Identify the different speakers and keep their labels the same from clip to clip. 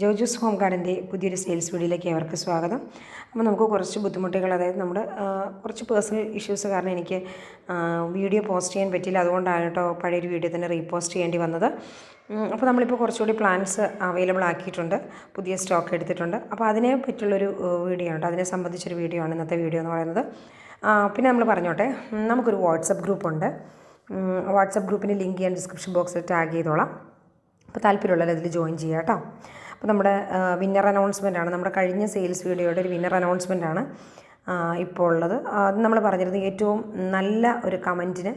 Speaker 1: ജോജൂസ് home ഗാർഡന്റെ പുതിയൊരു sales വീഡിയോയിലേക്ക് അവർക്ക് സ്വാഗതം. അപ്പോൾ നമുക്ക് കുറച്ച് ബുദ്ധിമുട്ടുകൾ അതായത് നമ്മുടെ കുറച്ച് പേഴ്സണൽ ഇഷ്യൂസ് കാരണം എനിക്ക് വീഡിയോ പോസ്റ്റ് ചെയ്യാൻ പറ്റില്ല അതുകൊണ്ടാണ് കേട്ടോ പഴയൊരു വീഡിയോ തന്നെ റീപോസ്റ്റ് ചെയ്യേണ്ടി വന്നത്. അപ്പോൾ നമ്മളിപ്പോൾ കുറച്ചുകൂടി പ്ലാൻസ് അവൈലബിൾ ആക്കിയിട്ടുണ്ട്. പുതിയ സ്റ്റോക്ക് എടുത്തിട്ടുണ്ട്. അപ്പോൾ അതിനെ പറ്റിയുള്ളൊരു ഏഹ്, വീഡിയോ ഉണ്ട് അതിനെ സംബന്ധിച്ചൊരു വീഡിയോ ആണ് ഇന്നത്തെ വീഡിയോ എന്ന് പറയുന്നത്. പിന്നെ നമ്മൾ പറഞ്ഞോട്ടെ. നമുക്കൊരു വാട്സപ്പ് ഗ്രൂപ്പുണ്ട് വാട്സപ്പ് ഗ്രൂപ്പിന്റെ ലിങ്ക് ഞാൻ ഡിസ്ക്രിപ്ഷൻ ബോക്സിൽ ടാഗ് ചെയ്തോളാം. അപ്പോൾ താല്പര്യമുള്ളവർ അതിൽ ജോയിൻ ചെയ്യാം കേട്ടോ. അപ്പോൾ നമ്മുടെ വിന്നർ അനൗൺസ്മെന്റ് ആണ്. നമ്മുടെ കഴിഞ്ഞ സെയിൽസ് വീഡിയോയുടെ ഒരു വിന്നർ അനൗൺസ്മെന്റ് ആണ് ഇപ്പോൾ ഉള്ളത്. അത് നമ്മൾ പറഞ്ഞിരുന്നത് ഏറ്റവും നല്ല ഒരു കമന്റിന്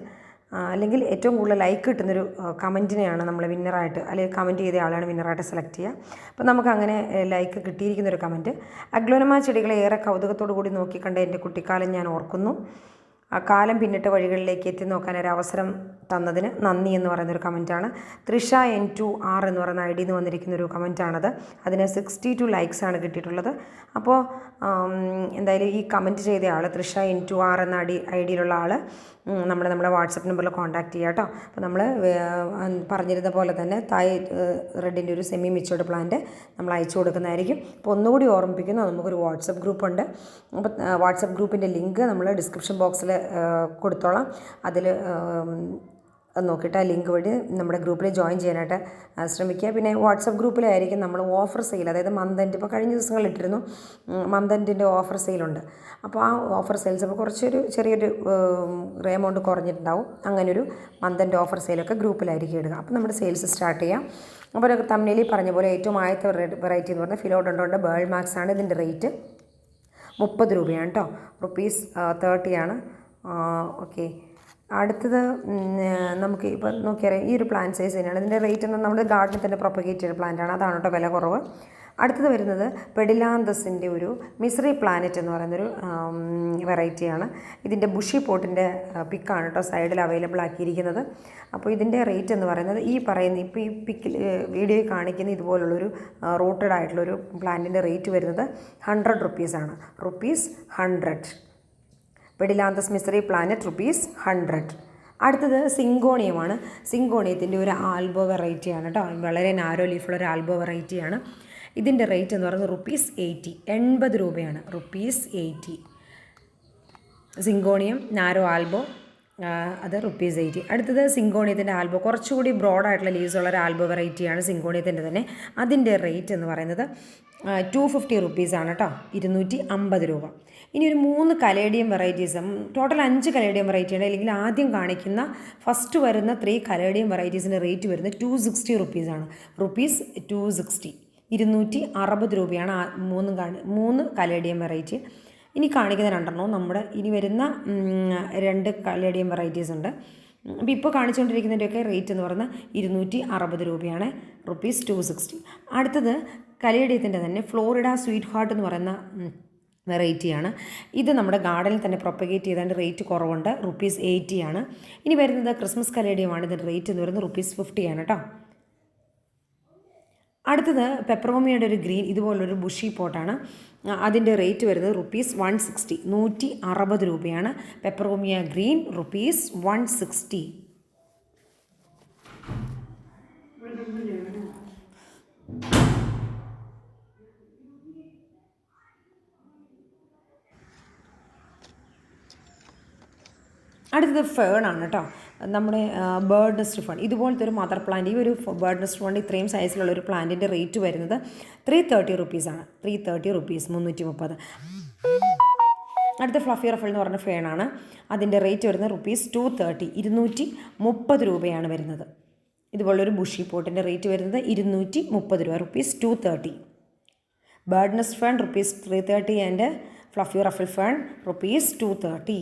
Speaker 1: അല്ലെങ്കിൽ ഏറ്റവും കൂടുതൽ ലൈക്ക് കിട്ടുന്നൊരു കമന്റിനെയാണ് നമ്മൾ വിന്നറായിട്ട് അല്ലെങ്കിൽ കമന്റ് ചെയ്ത ആളെയാണ് വിന്നറായിട്ട് സെലക്ട് ചെയ്യുക. അപ്പോൾ നമുക്ക് അങ്ങനെ ലൈക്ക് കിട്ടിയിരിക്കുന്നൊരു കമന്റ് അഗ്ലോനമ ചെടികളെ ഏറെ കൗതുകത്തോടു കൂടി നോക്കിക്കണ്ട എന്റെ കുട്ടിക്കാലം ഞാൻ ഓർക്കുന്നു. ആ കാലം പിന്നിട്ട വഴികളിലേക്ക് എത്തി നോക്കാൻ ഒരു അവസരം തന്നതിന് നന്ദി എന്ന് പറയുന്നൊരു കമന്റാണ് തൃഷ എൻ ടു ആർ എന്ന് പറയുന്ന ഐ ഡിന്ന് വന്നിരിക്കുന്ന ഒരു കമന്റാണത് അതിന് സിക്സ്റ്റി ടു ലൈക്സ് ആണ് കിട്ടിയിട്ടുള്ളത്. അപ്പോൾ എന്തായാലും ഈ കമന്റ് ചെയ്ത ആൾ തൃഷ എൻ ടു ആർ എന്ന ഐ ഐ ഡിയിലുള്ള ആൾ നമ്മൾ നമ്മുടെ വാട്സപ്പ് നമ്പറിൽ കോൺടാക്ട് ചെയ്യുക കേട്ടോ അപ്പോൾ നമ്മൾ പറഞ്ഞിരുന്ന പോലെ തന്നെ തായ് റെഡിന്റെ ഒരു സെമി മിച്ചോർഡ് പ്ലാന്റ് നമ്മൾ അയച്ചു കൊടുക്കുന്നതായിരിക്കും. അപ്പോൾ ഒന്നുകൂടി ഓർമ്മിപ്പിക്കുന്നു നമുക്കൊരു വാട്സപ്പ് ഗ്രൂപ്പുണ്ട് അപ്പോൾ വാട്സപ്പ് ഗ്രൂപ്പിന്റെ ലിങ്ക് നമ്മൾ ഡിസ്ക്രിപ്ഷൻ ബോക്സിൽ കൊടുത്തോളാം. അതിൽ നോക്കിയിട്ട് ആ ലിങ്ക് വഴി നമ്മുടെ ഗ്രൂപ്പിൽ ജോയിൻ ചെയ്യാനായിട്ട് ശ്രമിക്കുക. പിന്നെ വാട്സപ്പ് ഗ്രൂപ്പിലായിരിക്കും നമ്മൾ ഓഫർ സെയിൽ അതായത് മന്ത് എൻഡ് ഇപ്പോൾ കഴിഞ്ഞ ദിവസങ്ങളിൽ ഇട്ടിരുന്നു. മന്ത് ഓഫർ സെയിലുണ്ട് അപ്പോൾ ആ ഓഫർ സെയിൽസ് അപ്പോൾ കുറച്ചൊരു ചെറിയൊരു എമൗണ്ട് കുറഞ്ഞിട്ടുണ്ടാവും. അങ്ങനെ ഒരു മന്ത് ഓഫർ സെയിലൊക്കെ ഗ്രൂപ്പിലായിരിക്കും ഇടുക. അപ്പോൾ നമ്മുടെ സെയിൽസ് സ്റ്റാർട്ട് ചെയ്യാം. അപ്പോൾ തമ്മിലിൽ പറഞ്ഞ പോലെ ഏറ്റവും ആദ്യത്തെ വെറൈറ്റി എന്ന് പറഞ്ഞാൽ ഫിലോഡോണ്ടോന്റെ ബേൾ മാക്സ് ആണ് ഇതിന്റെ റേറ്റ് മുപ്പത് രൂപയാണ് കേട്ടോ. റുപ്പീസ് തേർട്ടി ആണ്. ഓക്കെ. അടുത്തത് നമുക്ക് ഇപ്പോൾ നോക്കിയറിയാം ഈ ഒരു പ്ലാന്റ് സൈസ് തന്നെയാണ്. ഇതിന്റെ റേറ്റ് എന്ന് നമ്മുടെ ഗാർഡനിൽ തന്നെ പ്രൊപ്പഗേറ്റ് ചെയ്ത പ്ലാന്റ് ആണ്. അതാണ് കേട്ടോ വില കുറവ്. അടുത്തത് വരുന്നത് പെഡിലാന്തസിന്റെ ഒരു മിസ്രി പ്ലാനറ്റ് എന്ന് പറയുന്നൊരു വെറൈറ്റിയാണ് ഇതിന്റെ ബുഷി പോട്ടിന്റെ പിക്കാണ് കേട്ടോ സൈഡിൽ അവൈലബിൾ ആക്കിയിരിക്കുന്നത്. അപ്പോൾ ഇതിന്റെ റേറ്റ് എന്ന് പറയുന്നത് ഈ പറയുന്ന ഇപ്പോൾ ഈ പിക്കിൽ വീഡിയോ കാണിക്കുന്ന ഇതുപോലുള്ളൊരു റൂട്ടഡ് ആയിട്ടുള്ളൊരു പ്ലാന്റിന്റെ റേറ്റ് വരുന്നത് ഹൺഡ്രഡ് റുപ്പീസാണ് റുപ്പീസ് ഹൺഡ്രഡ് വെഡിലാന്തസ് മിസറി പ്ലാനറ്റ് റുപ്പീസ് ഹൺഡ്രഡ്. അടുത്തത് സിങ്കോണിയമാണ്. സിങ്കോണിയത്തിന്റെ ഒരു ആൽബോ വെറൈറ്റിയാണ് കേട്ടോ. വളരെ നാരോ ലീഫുള്ള ഒരു ആൽബോ വെറൈറ്റിയാണ് ഇതിന്റെ റേറ്റ് എന്ന് പറയുന്നത് റുപ്പീസ് എയ്റ്റി. എൺപത് രൂപയാണ്. Rupees eighty. Syngonium narrow albo അത് റുപ്പീസ് എയ്റ്റി. അടുത്തത് സിങ്കോണിയത്തിന്റെ ആൽബോ. കുറച്ചുകൂടി ബ്രോഡായിട്ടുള്ള ലീവ്സ് ഉള്ള ഒരു ആൽബോ വെറൈറ്റിയാണ് സിങ്കോണിയത്തിന്റെ തന്നെ. അതിന്റെ റേറ്റ് എന്ന് പറയുന്നത് ടു ഫിഫ്റ്റി റുപ്പീസാണ് കേട്ടോ ഇരുന്നൂറ്റി അമ്പത് രൂപ. ഇനി ഒരു മൂന്ന് കലേഡിയം വെറൈറ്റീസ് ടോട്ടൽ അഞ്ച് കലേഡിയം വെറൈറ്റിയാണ് അല്ലെങ്കിൽ ആദ്യം കാണിക്കുന്ന ഫസ്റ്റ് വരുന്ന ത്രീ കലേഡിയം വെറൈറ്റീസിന്റെ റേറ്റ് വരുന്നത് ടു സിക്സ്റ്റി റുപ്പീസാണ് റുപ്പീസ് ടു സിക്സ്റ്റി ഇരുന്നൂറ്റി അറുപത് രൂപയാണ് മൂന്നും കാണി മൂന്ന് കലേഡിയം വെറൈറ്റി ഇനി കാണിക്കുന്ന രണ്ടെണ്ണവും നമ്മുടെ ഇനി വരുന്ന രണ്ട് കലേഡിയം വെറൈറ്റീസ് ഉണ്ട്. അപ്പോൾ ഇപ്പോൾ കാണിച്ചുകൊണ്ടിരിക്കുന്നതിന്റെയൊക്കെ റേറ്റ് എന്ന് പറയുന്നത് ഇരുന്നൂറ്റി അറുപത് രൂപയാണ്. റുപ്പീസ് ടു സിക്സ്റ്റി അടുത്തത് കലേഡിയത്തിന്റെ തന്നെ ഫ്ലോറിഡ സ്വീറ്റ് ഹാർട്ട് എന്ന് പറയുന്ന വെറൈറ്റിയാണ്. ഇത് നമ്മുടെ ഗാർഡനിൽ തന്നെ പ്രൊപ്പഗേറ്റ് ചെയ്താണ്ട് റേറ്റ് കുറവുണ്ട്. റുപ്പീസ് എയ്റ്റി ആണ് ഇനി വരുന്നത് ക്രിസ്മസ് കലേഡിയമാണ് ഇതിന്റെ റേറ്റ് എന്ന് പറയുന്നത് റുപ്പീസ് ഫിഫ്റ്റി ആണ് കേട്ടോ. അടുത്തത് പെപ്പറോമിയുടെ ഒരു ഗ്രീൻ ഇതുപോലൊരു ബുഷി പോട്ടാണ്. അതിന്റെ റേറ്റ് വരുന്നത് റുപ്പീസ് വൺ സിക്സ്റ്റി നൂറ്റി അറുപത് രൂപയാണ്. Peperomia green rupees one sixty. അടുത്തത് ഫേൺ ആണ് കേട്ടോ നമ്മുടെ ബേർഡ് നെസ്റ്റ് ഫണ്ട് ഇതുപോലത്തെ ഒരു മദർ പ്ലാന്റ് ഈ ഒരു ബേർഡ് നെസ്റ്റ് ഫണ്ട് ഇത്രയും സൈസിലുള്ള ഒരു പ്ലാന്റിന്റെ റേറ്റ് വരുന്നത് ത്രീ തേർട്ടി റുപ്പീസാണ് ത്രീ തേർട്ടി റുപ്പീസ് മുന്നൂറ്റി മുപ്പത് അടുത്ത ഫ്ലഫി റഫൽ എന്ന് പറഞ്ഞ ഫേണാണ് അതിന്റെ റേറ്റ് വരുന്നത് റുപ്പീസ് ടു തേർട്ടി ഇരുന്നൂറ്റി മുപ്പത് രൂപയാണ് വരുന്നത്. ഇതുപോലൊരു ബുഷി പോട്ടിന്റെ റേറ്റ് വരുന്നത് ഇരുന്നൂറ്റി മുപ്പത് രൂപ rupees two thirty bird nest fern rupees three thirty and fluffy ruffle fern rupees two thirty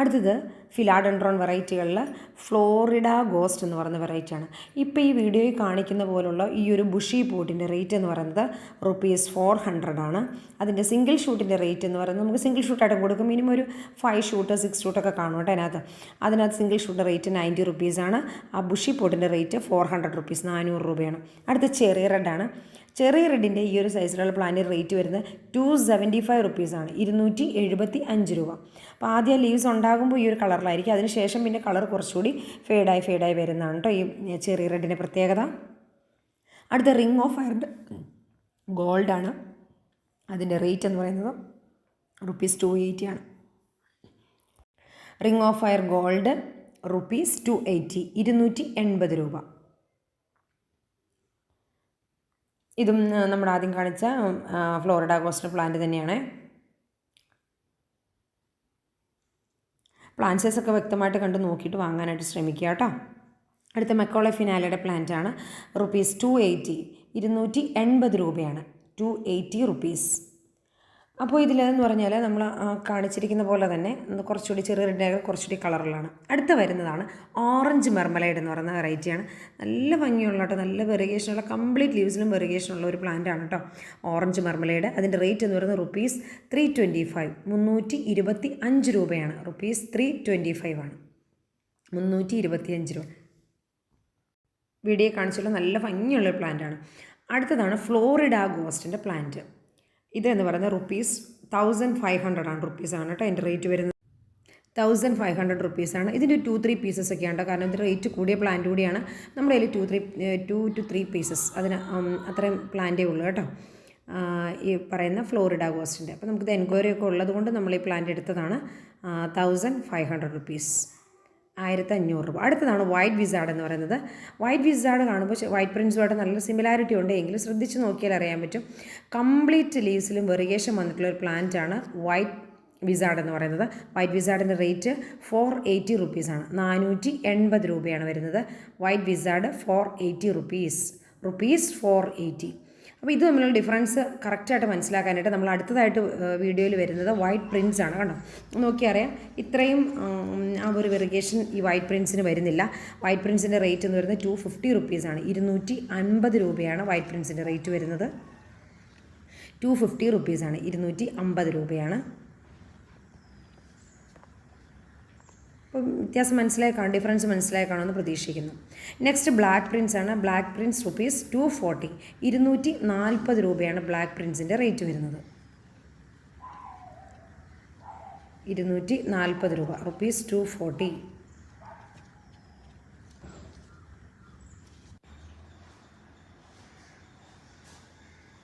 Speaker 1: അടുത്തത് ഫിലാഡൻഡ്രോൺ വെറൈറ്റികളിൽ ഫ്ലോറിഡ ഗോസ്റ്റ് എന്ന് പറയുന്ന വെറൈറ്റിയാണ്. ഇപ്പോൾ ഈ വീഡിയോയിൽ കാണിക്കുന്ന പോലുള്ള ഈ ഒരു ബുഷി പൂട്ടിന്റെ റേറ്റ് എന്ന് പറയുന്നത് റുപ്പീസ് ഫോർ ഹൺഡ്രഡ് ആണ്. അതിന്റെ സിംഗിൾ ഷൂട്ടിന്റെ റേറ്റ് എന്ന് പറയുന്നത് നമുക്ക് സിംഗിൾ ഷൂട്ടായിട്ട് കൊടുക്കും. മിനിമം ഒരു ഫൈവ് ഷൂട്ട് സിക്സ് ഷൂട്ടൊക്കെ കാണും കേട്ടോ അതിനകത്ത്. അതിനകത്ത് സിംഗിൾ ഷൂട്ടിന്റെ റേറ്റ് നയന്റി റുപ്പീസാണ് ആ ബുഷി പൂട്ടിന്റെ റേറ്റ് ഫോർ ഹൺഡ്രഡ് റുപ്പീസ് നാനൂറ് രൂപയാണ്. അടുത്ത ചെറിയ റെഡാണ്. ചെറിയ റെഡിന്റെ ഈ ഒരു സൈസിലുള്ള പ്ലാന്റിന്റെ റേറ്റ് വരുന്നത് ടു സെവന്റി ഫൈവ് റുപ്പീസാണ് ഇരുന്നൂറ്റി എഴുപത്തി അഞ്ച് രൂപ. അപ്പോൾ ആദ്യം ലീവ്സ് ഉണ്ടാകുമ്പോൾ ഈ ഒരു കളറിലായിരിക്കും അതിനുശേഷം പിന്നെ കളർ കുറച്ചുകൂടി ഫേഡായി ഫേഡായി വരുന്നതാണ് കേട്ടോ ഈ ചെറിയ റെഡിന്റെ പ്രത്യേകത. അടുത്ത റിംഗ് ഓഫ് ഫയറിന്റെ ഗോൾഡാണ് അതിന്റെ റേറ്റ് എന്ന് പറയുന്നത് റുപ്പീസ് ടു എയ്റ്റി ആണ്. Ring of fire gold rupees two eighty ഇരുന്നൂറ്റി എൺപത് രൂപ. ഇതും നമ്മൾ ആദ്യം കാണിച്ച ഫ്ലോറിഡ കോസ്റ്റർ പ്ലാന്റ് തന്നെയാണ്. പ്ലാന്റ് സൈസ് ഒക്കെ വ്യക്തമായിട്ട് കണ്ട് നോക്കിയിട്ട് വാങ്ങാനായിട്ട് ശ്രമിക്കുക കേട്ടോ. അടുത്ത മെക്കോളെ ഫിനാലയുടെ പ്ലാന്റ് ആണ്. റുപ്പീസ് ടു എയ്റ്റി ഇരുന്നൂറ്റി എൺപത് രൂപയാണ്. ടു എയ്റ്റി റുപ്പീസ് അപ്പോൾ ഇതിലെന്ന് പറഞ്ഞാൽ നമ്മൾ കാണിച്ചിരിക്കുന്ന പോലെ തന്നെ കുറച്ചുകൂടി റെഡ് കുറച്ചുകൂടി കളറിലാണ് അടുത്ത വരുന്നതാണ് ഓറഞ്ച് മെർമലൈഡ് എന്ന് പറയുന്ന വെറൈറ്റിയാണ് നല്ല ഭംഗിയുള്ള കേട്ടോ നല്ല വെറിഗേഷനുള്ള കംപ്ലീറ്റ് ലീവ്സിലും വെറിഗേഷനുള്ള ഒരു പ്ലാന്റ് ആണ് കേട്ടോ ഓറഞ്ച് മെർമലൈഡ് അതിന്റെ റേറ്റ് എന്ന് പറയുന്നത് റുപ്പീസ് ത്രീ ട്വന്റി ഫൈവ് മുന്നൂറ്റി ഇരുപത്തി അഞ്ച് രൂപയാണ്. റുപ്പീസ് ത്രീ ട്വന്റി ഫൈവ് ആണ്. മുന്നൂറ്റി ഇരുപത്തി അഞ്ച് രൂപ. വീഡിയോ കാണിച്ചുള്ള നല്ല ഭംഗിയുള്ള പ്ലാന്റ് ആണ്. അടുത്തതാണ് ഫ്ലോറിഡ ഗോസ്റ്റിന്റെ പ്ലാന്റ് ഇത് എന്ന് പറയുന്നത് റുപ്പീസ് തൗസൻഡ് ഫൈവ് ഹൺഡ്രഡ് ആണ് റുപ്പീസ് ആണ് കേട്ടോ എന്റെ റേറ്റ് വരുന്നത്. തൗസൻഡ് ഫൈവ് ഹൺഡ്രഡ് റുപ്പീസാണ് ഇതിന്റെ ടു ത്രീ പീസസ് ഒക്കെ ആണ് ഉണ്ട് കാരണം ഇത് റേറ്റ് കൂടിയ പ്ലാന്റ് കൂടിയാണ്. നമ്മുടെ കയ്യിൽ two three two two three pieces അതിന് അത്രയും പ്ലാന്റേ ഉള്ളൂ കേട്ടോ. ഈ പറയുന്ന ഫ്ലോറിഡ ഗോസ്റ്റിന്റെ അപ്പോൾ നമുക്കിത് എൻക്വയറി ഒക്കെ ഉള്ളതുകൊണ്ട് നമ്മൾ ഈ പ്ലാന്റ് എടുത്തതാണ് തൗസൻഡ് ഫൈവ് ഹൺഡ്രഡ് റുപ്പീസ് ആയിരത്തി അഞ്ഞൂറ് രൂപ. അടുത്തതാണ് വൈറ്റ് വിസാർഡ് എന്ന് പറയുന്നത്. വൈറ്റ് വിസാർഡ് കാണുമ്പോൾ വൈറ്റ് പ്രിൻസുമായിട്ട് നല്ല സിമിലാരിറ്റി ഉണ്ട്. എങ്കിലും ശ്രദ്ധിച്ച് നോക്കിയാൽ അറിയാൻ പറ്റും. കംപ്ലീറ്റ് ലീവ്സിലും വെറിയേഷൻ വന്നിട്ടുള്ള ഒരു പ്ലാന്റ് ആണ് വൈറ്റ് വിസാർഡ് എന്ന് പറയുന്നത്. വൈറ്റ് വിസാർഡിന്റെ റേറ്റ് ഫോർ എയ്റ്റി റുപ്പീസാണ് നാനൂറ്റി എൺപത് രൂപയാണ് വരുന്നത്. White wizard four eighty rupees rupees four eighty അപ്പോൾ ഇത് തമ്മിലുള്ള ഡിഫറൻസ് കറക്റ്റായിട്ട് മനസ്സിലാക്കാനായിട്ട് നമ്മൾ അടുത്തതായിട്ട് വീഡിയോയിൽ വരുന്നത് വൈറ്റ് പ്രിൻസ് ആണ് കണ്ടോ? നോക്കിയറിയാം ഇത്രയും ആ ഒരു വെറിഗേഷൻ ഈ വൈറ്റ് പ്രിൻസിന് വരുന്നില്ല. വൈറ്റ് പ്രിൻസിന്റെ റേറ്റ് എന്ന് പറയുന്നത് ടു ഫിഫ്റ്റി റുപ്പീസാണ് ഇരുന്നൂറ്റി അൻപത് രൂപയാണ് വൈറ്റ് പ്രിൻസിന്റെ റേറ്റ് വരുന്നത്. ടു ഫിഫ്റ്റി റുപ്പീസാണ് ഇരുന്നൂറ്റി അമ്പത് രൂപയാണ്. അപ്പം വ്യത്യാസം മനസ്സിലായി കാണും ഡിഫറൻസ് മനസ്സിലായി കാണുമെന്ന് പ്രതീക്ഷിക്കുന്നു. നെക്സ്റ്റ് ബ്ലാക്ക് പ്രിൻസ് ആണ്. Black prince rupees two forty ഇരുന്നൂറ്റി നാൽപ്പത് രൂപയാണ് ബ്ലാക്ക് പ്രിൻസിന്റെ റേറ്റ് വരുന്നത്. ഇരുന്നൂറ്റി നാൽപ്പത് രൂപ. റുപ്പീസ് ടു ഫോർട്ടി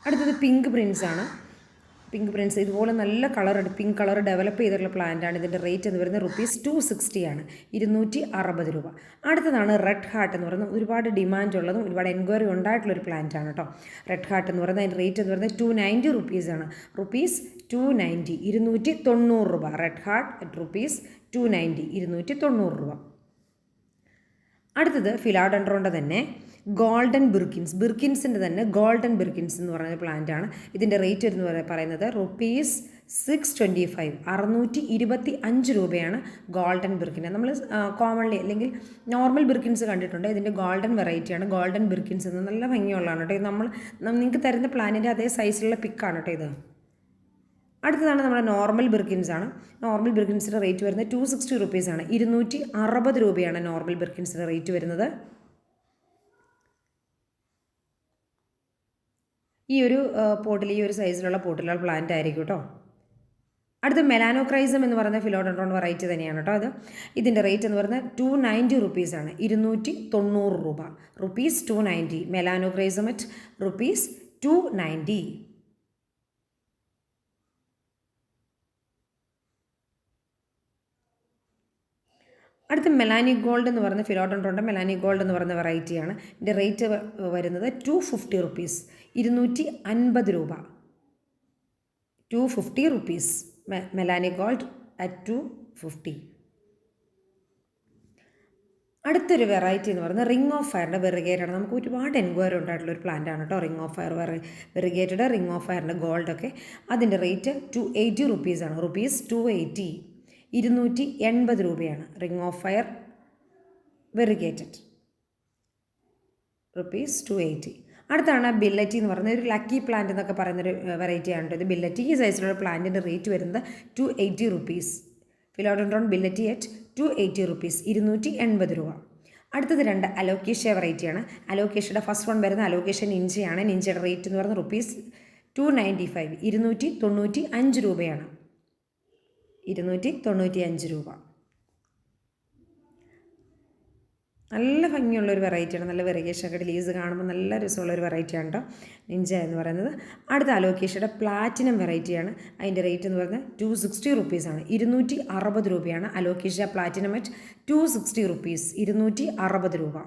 Speaker 1: അടുത്തത് പിങ്ക് പ്രിൻസ് ആണ്. പിങ്ക് പ്രിൻസ് ഇതുപോലെ നല്ല കളർ പിങ്ക് കളർ ഡെവലപ്പ് ചെയ്തിട്ടുള്ള പ്ലാന്റ് ആണ്. ഇതിന്റെ റേറ്റ് എന്ന് പറയുന്നത് റുപ്പീസ് ടു സിക്സ്റ്റി ആണ്. ഇരുന്നൂറ്റി അറുപത് രൂപ. അടുത്തതാണ് റെഡ് ഹാർട്ട് എന്ന് പറയുന്നത് ഒരുപാട് ഡിമാൻഡ് ഉള്ളതും ഒരുപാട് എൻക്വയറി ഉണ്ടായിട്ടുള്ള ഒരു പ്ലാന്റ് ആണ് കേട്ടോ റെഡ് ഹാർട്ട് എന്ന് പറയുന്നത് അതിന്റെ റേറ്റ് എന്ന് പറയുന്നത് ടു നയന്റി ആണ്. റുപ്പീസ് ടു നയന്റി ഇരുന്നൂറ്റി തൊണ്ണൂറ് രൂപ. Red heart rupees two ninety ഇരുന്നൂറ്റി തൊണ്ണൂറ് രൂപ. അടുത്തത് ഫിലാഡൻഡ്രോന്റെ തന്നെ ഗോൾഡൻ ബിർക്കിൻസ് ബിർക്കിൻസിന്റെ തന്നെ ഗോൾഡൻ ബിർക്കിൻസ് എന്ന് പറയുന്ന പ്ലാന്റ് ആണ്. ഇതിന്റെ റേറ്റ് എന്ന് പറ- പറയുന്നത് റുപ്പീസ് സിക്സ് ട്വന്റി ഫൈവ് അറുന്നൂറ്റി ഇരുപത്തി അഞ്ച് രൂപയാണ് ഗോൾഡൻ ബിർക്കിൻ നമ്മൾ കോമൺലി അല്ലെങ്കിൽ നോർമൽ ബിർക്കിൻസ് കണ്ടിട്ടുണ്ട്. ഇതിന്റെ ഗോൾഡൻ വെറൈറ്റിയാണ് ഗോൾഡൻ ബിർക്കിൻസ് എന്ന് നല്ല ഭംഗിയുള്ളതാണ് കേട്ടോ. ഇത് നമ്മൾ നിങ്ങൾക്ക് തരുന്ന പ്ലാനിന്റെ അതേ സൈസിലുള്ള പിക്കാണ് കേട്ടോ ഇത്. അടുത്തതാണ് നമ്മുടെ നോർമൽ ബിർക്കിൻസ് ആണ്. നോർമൽ ബിർക്കിൻസിന്റെ റേറ്റ് വരുന്നത് ടു സിക്സ്റ്റി റുപ്പീസാണ് ഇരുന്നൂറ്റി അറുപത് രൂപയാണ് നോർമൽ ബിർക്കിൻസിന്റെ റേറ്റ് വരുന്നത്. ഈ ഒരു പോട്ടിൽ ഈ ഒരു സൈസിലുള്ള പോട്ടിലുള്ള പ്ലാന്റ് ആയിരിക്കും കേട്ടോ അടുത്ത മെലാനോക്രൈസം എന്ന് പറയുന്ന ഫിലോഡൻഡ്രോൺ വെറൈറ്റി തന്നെയാണ് കേട്ടോ അത്. ഇതിന്റെ റേറ്റ് എന്ന് പറയുന്നത് ടു നയന്റി റുപ്പീസാണ് ഇരുന്നൂറ്റി തൊണ്ണൂറ് രൂപ. Rupees two ninety melanochrysum at rupees two ninety അടുത്ത മെലാനി ഗോൾഡ് എന്ന് പറയുന്ന ഫിലോഡൻഡ്രോണ്ട് മെലാനി ഗോൾഡ് എന്ന് പറയുന്ന വെറൈറ്റിയാണ് ഇതിന്റെ റേറ്റ് വരുന്നത് ടു ഫിഫ്റ്റി റുപ്പീസ് ഇരുന്നൂറ്റി അൻപത് രൂപ two fifty rupees Melanie gold at two fifty അടുത്തൊരു വെറൈറ്റി എന്ന് പറയുന്നത് റിംഗ് ഓഫ് ഫയറിന്റെ വെറിഗേറ്റഡ് നമുക്ക് ഒരുപാട് എൻക്വയറി ഉണ്ടായിട്ടുള്ള ഒരു പ്ലാന്റ് ആണ് കേട്ടോ. Ring of fire variegated ring of ഫയറിന്റെ ഗോൾഡൊക്കെ അതിന്റെ റേറ്റ് ടു എയ്റ്റി റുപ്പീസാണ് റുപ്പീസ് ടു എയ്റ്റി ഇരുന്നൂറ്റി എൺപത് രൂപയാണ്. Ring of fire variegated rupees two eighty അടുത്താണ് ബില്ലറ്റി എന്ന് പറയുന്നത്. ഒരു ലക്കി പ്ലാന്റ് എന്നൊക്കെ പറയുന്നൊരു വെറൈറ്റി ആണ് ഇത്. ബില്ലറ്റി ഈ സൈസിലുള്ള പ്ലാന്റിന്റെ റേറ്റ് വരുന്നത് two eighty rupees philodendron billietiae at two eighty rupees ഇരുന്നൂറ്റി എൺപത് രൂപ. അടുത്തത് രണ്ട് അലോക്കേഷ്യ വെറൈറ്റിയാണ് അലോക്കേഷ്യയുടെ ഫസ്റ്റ് വൺ വരുന്ന അലോക്കേഷൻ നിഞ്ചയാണ് നിഞ്ചയുടെ റേറ്റ് എന്ന് പറയുന്നത് റുപ്പീസ് ടു നയന്റി ഫൈവ് ഇരുന്നൂറ്റി തൊണ്ണൂറ്റി അഞ്ച് രൂപയാണ്. ഇരുന്നൂറ്റി തൊണ്ണൂറ്റി അഞ്ച് രൂപ. നല്ല ഭംഗിയുള്ള ഒരു വെറൈറ്റിയാണ്. നല്ല വെറിഗേഷൻ ഒക്കെ ലീസ് കാണുമ്പോൾ നല്ല രസമുള്ള ഒരു വെറൈറ്റിയാണ് കേട്ടോ നിഞ്ച എന്ന് പറയുന്നത്. അടുത്ത അലോക്കേഷയുടെ പ്ലാറ്റിനം വെറൈറ്റിയാണ് അതിന്റെ റേറ്റ് എന്ന് പറയുന്നത് ടു സിക്സ്റ്റി റുപ്പീസാണ് ഇരുന്നൂറ്റി അറുപത് രൂപയാണ് alocasia platinum at two sixty rupees ഇരുന്നൂറ്റി അറുപത് രൂപ.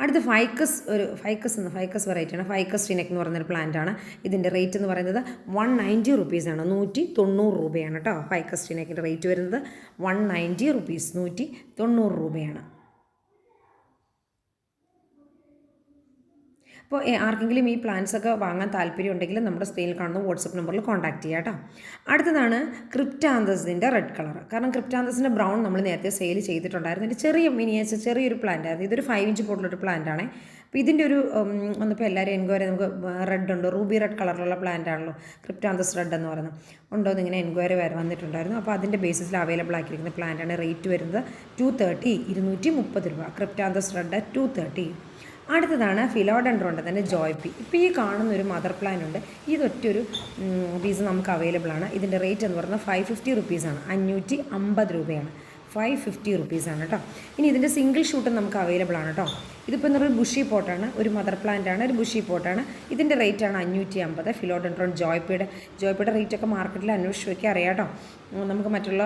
Speaker 1: അടുത്ത ഫൈക്കസ് ഒരു ഫൈക്കസ് എന്ന് ഫൈക്കസ് വെറൈറ്റിയാണ് ഫൈക്കസ് ഫിനെക് എന്ന് പറയുന്നൊരു പ്ലാന്റ് ആണ്. ഇതിന്റെ റേറ്റ് എന്ന് പറയുന്നത് വൺ നയന്റി റുപ്പീസാണ് നൂറ്റി തൊണ്ണൂറ് രൂപയാണ് കേട്ടോ ഫൈക്കസ് ഫിനെക്കിന്റെ റേറ്റ് വരുന്നത്. വൺ നയന്റി റുപ്പീസ് നൂറ്റി തൊണ്ണൂറ് രൂപയാണ്. അപ്പോൾ ആർക്കെങ്കിലും ഈ പ്ലാൻസ് ഒക്കെ വാങ്ങാൻ താല്പര്യം ഉണ്ടെങ്കിൽ നമ്മുടെ സ്ക്രീനിൽ കാണുന്ന വാട്സപ്പ് നമ്പറിൽ കോൺടാക്ട് ചെയ്യാം കേട്ടോ. അടുത്തതാണ് ക്രിപ്റ്റാന്തസിന്റെ റെഡ് കളർ കാരണം ക്രിപ്റ്റാന്തസിന്റെ ബ്രൗൺ നമ്മൾ നേരത്തെ സെയിൽ ചെയ്തിട്ടുണ്ടായിരുന്നു. ഇതിന്റെ ചെറിയ മിനിയേച്ചർ ചെറിയൊരു പ്ലാന്റ് ആയിരുന്നു. ഇതൊരു ഫൈവ് ഇഞ്ച് പോട്ടുള്ളൊരു പ്ലാന്റ് ആണ്. അപ്പോൾ ഇതിന്റെ ഒരു ഒന്നിപ്പോൾ എല്ലാവരും എൻക്വയറി നമുക്ക് റെഡ് ഉണ്ട്. റൂബി റെഡ് കളറിലുള്ള പ്ലാന്റ് ആണല്ലോ ക്രിപ്റ്റാന്തസ് റെഡ് എന്ന് പറയുന്നത്. ഉണ്ടോ എന്ന് ഇങ്ങനെ എൻക്വയറി വരെ വന്നിട്ടുണ്ടായിരുന്നു. അപ്പോൾ അതിന്റെ ബേസിസിൽ അവൈലബിൾ ആക്കിയിരിക്കുന്ന പ്ലാന്റാണ് റേറ്റ് വരുന്നത് ടു തേർട്ടി ഇരുന്നൂറ്റി മുപ്പത് രൂപ. ക്രിപ്റ്റാന്തസ് റെഡ് ടു തേർട്ടി അടുത്തതാണ് ഫിലോഡൻഡ്രോണ്ട് തന്നെ ജോയ്പി ഇപ്പോൾ ഈ കാണുന്ന ഒരു മദർ പ്ലാൻ ഉണ്ട്. ഇതൊറ്റൊരു പീസ് നമുക്ക് അവൈലബിൾ ആണ്. ഇതിന്റെ റേറ്റ് എന്ന് പറഞ്ഞാൽ ഫൈവ് ഫിഫ്റ്റി റുപ്പീസാണ് അഞ്ഞൂറ്റി അമ്പത് രൂപയാണ്. ഫൈവ് ഫിഫ്റ്റി റുപ്പീസാണ് കേട്ടോ. ഇനി ഇതിന്റെ സിംഗിൾ ഷൂട്ടും നമുക്ക് അവൈലബിൾ ആണ് കേട്ടോ. ഇതിപ്പോൾ എന്ന് പറയുന്നത് ബുഷി പോട്ടാണ് ഒരു മദർ പ്ലാന്റ് ആണ് ഒരു ബുഷി പോട്ടാണ് ഇതിന്റെ ആണ് അഞ്ഞൂറ്റി അമ്പത് ഫിലോഡൻഡ്രോൺ ജോയ്പിയുടെ ജോയ്പിയുടെ റേറ്റൊക്കെ മാർക്കറ്റിൽ അന്വേഷിച്ച് വയ്ക്കുക അറിയാം കേട്ടോ. നമുക്ക് മറ്റുള്ള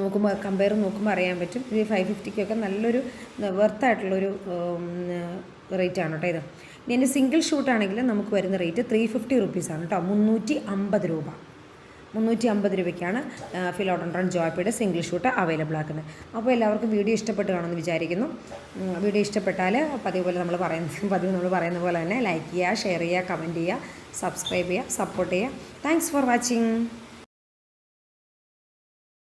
Speaker 1: നോക്കുമ്പോൾ കമ്പയർ നോക്കുമ്പോൾ അറിയാൻ പറ്റും. ഇത് ഫൈവ് ഫിഫ്റ്റിക്കൊക്കെ നല്ലൊരു വെർത്തായിട്ടുള്ളൊരു റേറ്റാണ് കേട്ടോ ഇത്. ഇനി എന്റെ സിംഗിൾ ഷൂട്ടാണെങ്കിൽ നമുക്ക് വരുന്ന റേറ്റ് ത്രീ ഫിഫ്റ്റി റുപ്പീസാണ് കേട്ടോ മുന്നൂറ്റി അമ്പത് രൂപ. മുന്നൂറ്റി അമ്പത് രൂപയ്ക്കാണ് ഫിലോഡൻഡ്രൺ ജോയ്പിയുടെ സിംഗിൾ ഷൂട്ട് അവൈലബിൾ ആക്കുന്നത്. അപ്പോൾ എല്ലാവർക്കും വീഡിയോ ഇഷ്ടപ്പെട്ട് കാണുമെന്ന് വിചാരിക്കുന്നു വീഡിയോ ഇഷ്ടപ്പെട്ടാൽ പതിവ് പോലെ നമ്മൾ പറയുന്ന പതിവ് നമ്മൾ പറയുന്ന പോലെ തന്നെ ലൈക്ക് ചെയ്യുക ഷെയർ ചെയ്യുക കമന്റ് ചെയ്യുക സബ്സ്ക്രൈബ് ചെയ്യുക സപ്പോർട്ട് ചെയ്യുക. Thanks for watching